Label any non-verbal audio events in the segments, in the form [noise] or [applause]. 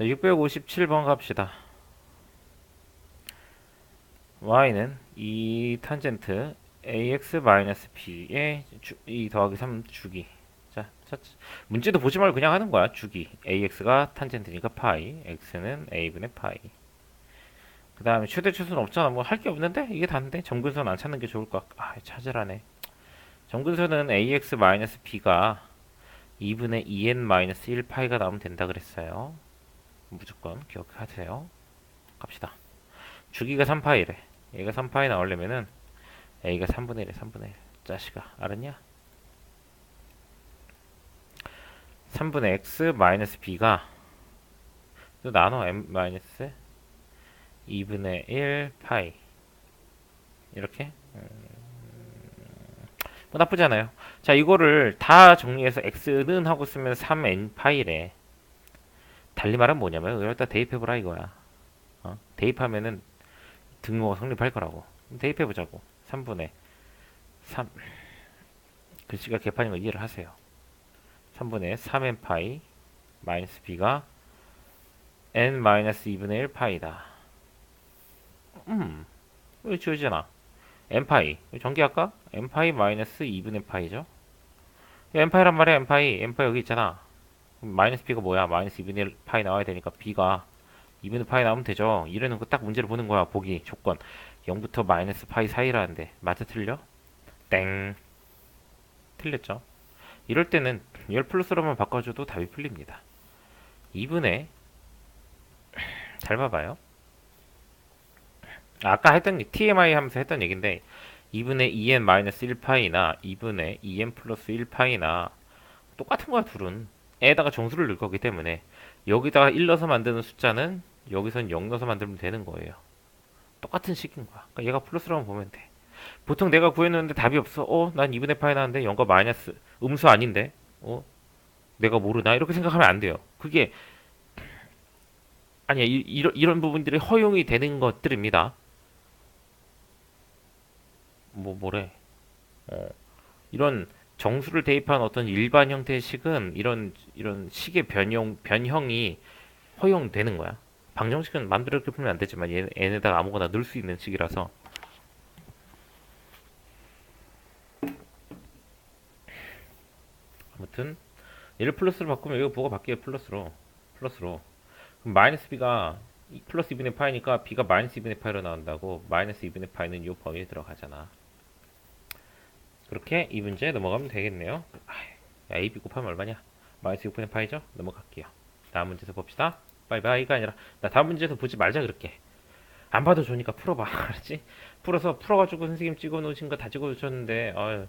자, 657번 갑시다. y는 이 탄젠트 ax-b의 주, 이 더하기 3 주기. 자, 자, 문제도 보지 말고 그냥 하는 거야. 주기. ax가 탄젠트니까 파이, x는 a분의 파이. 그 다음에 최대 추수는 없잖아. 뭐 할 게 없는데? 이게 다인데? 점근선 안 찾는 게 좋을 것 같... 아, 찾으라네. 점근선은 ax-b가 2분의 2n-1 파이가 나오면 된다 그랬어요. 무조건 기억하세요. 갑시다. 주기가 3파이래. 얘가 3파이 나오려면은 a가 3분의 1에 3분의 1. 자식아, 알았냐? 3분의 x 마이너스 b가 또 나눠 m 마이너스 2분의 1 파이 이렇게 음, 뭐 나쁘지 않아요. 자 이거를 다 정리해서 x는 하고 쓰면 3n 파이래. 달리 말하면 뭐냐면 여기다 대입해보라 이거야. 어? 대입하면은 등호가 성립할 거라고. 대입해보자고. 3분의 3 글씨가 개판인 거 이해를 하세요. 3분의 3n 파이 마이너스 b가 n 마이너스 2분의 1 파이다. 음, 이거 지워지잖아. n 파이. 전기할까? n 파이 마이너스 2분의 파이죠. n 파이란 말이야, n 파이. n 파이 여기 있잖아. 마이너스 b가 뭐야? 마이너스 2분의 1 파이 나와야 되니까 b가 2분의 파이 나오면 되죠. 이래는 딱 문제를 보는 거야. 보기 조건 0부터 마이너스 파이 사이라는데 맞아 틀려? 땡. 틀렸죠. 이럴 때는 열 플러스로만 바꿔줘도 답이 풀립니다. 2분의 잘 봐봐요. 아까 했던 TMI 하면서 했던 얘긴데 2분의 2n 마이너스 1파이나 2분의 2n 플러스 1파이나 똑같은 거야 둘은 에다가 정수를 넣을 거기 때문에 여기다가 1 넣어서 만드는 숫자는 여기선 0 넣어서 만들면 되는 거예요. 똑같은 식인 거야. 그러니까 얘가 플러스라고 보면 돼. 보통 내가 구해놓는데 답이 없어. 어, 난 2분의 파이 나왔는데 0과 마이너스 음수 아닌데. 어, 내가 모르나 이렇게 생각하면 안 돼요. 그게 아니야. 이, 이런 이런 부분들이 허용이 되는 것들입니다. 뭐 뭐래? 어, 이런 정수를 대입한 어떤 일반 형태의 식은 이런 이런 식의 변형 변형이 허용되는 거야. 방정식은 이렇게 풀면 안 되지만 얘, 얘네다가 아무거나 넣을 수 있는 식이라서. 아무튼 얘를 플러스로 바꾸면 이거 뭐가 바뀌어요 플러스로. 플러스로. 그럼 마이너스 b가 이 플러스 2분의 파이니까 b가 마이너스 2분의 파이로 나온다고 마이너스 2분의 파이는 이 범위에 들어가잖아 그렇게 이 문제 넘어가면 되겠네요. 야 ab 곱하면 얼마냐? 마이너스 6분의 파이죠? 넘어갈게요. 다음 문제에서 봅시다. 바이바이가 아니라. 나 다음 문제에서 보지 말자 그렇게. 안 봐도 좋으니까 풀어봐. [laughs] 알았지? 풀어서 풀어가지고 선생님 찍어놓으신 거 다 찍어주셨는데 어휴,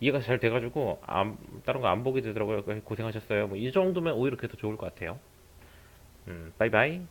이해가 잘 돼가지고 안, 다른 거 안 보게 되더라고요. 고생하셨어요. 뭐 이 정도면 오히려 그게 더 좋을 것 같아요. 음 바이바이